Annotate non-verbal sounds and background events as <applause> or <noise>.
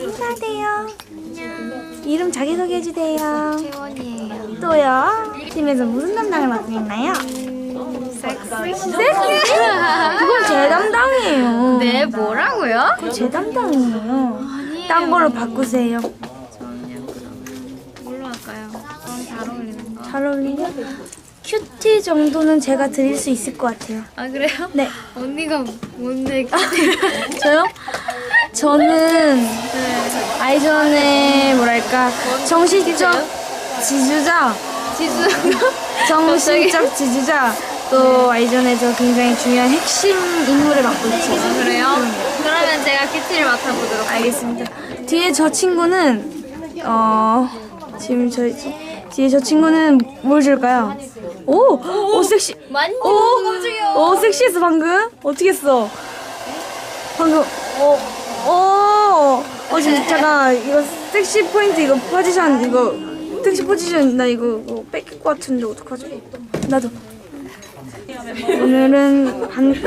인사돼요. 이름 자기소개 해 주세요. 태원이에요. 또요. 팀에서 무슨 담당을 맡고 있나요? 섹시? 그건 제 담당이에요. 네, 뭐라고요? 그건 제 담당이에요. 딴 걸로 바꾸세요. 뭘로 할까요? 잘 어울리는 거. 잘 어울리죠? 큐티 정도는 제가 드릴 수 있을 것 같아요. 아, 그래요? 네. 언니가 뭔데? <laughs> 저요? 저는 아이전의 뭐랄까 정신적 지주자, 지수. 정신적 지주자 또 아이전에서 굉장히 중요한 핵심 인물을 맡고 있죠. 그래요? 그러면 제가 큐티를 맡아보도록 알겠습니다. 뒤에 저 친구는 어 지금 저 뒤에 저 친구는 뭘 줄까요? 오, 오 섹시. 많이 오, 오 섹시했어 방금. 어떻게 했어? 방금 어, 오, 어 지금 잠깐 이거 섹시 포인트 이거 포지션 이거 섹시 포지션 나 이거, 이거 뺏길 것 같은데 어떡하지? 나도. 오늘은 반가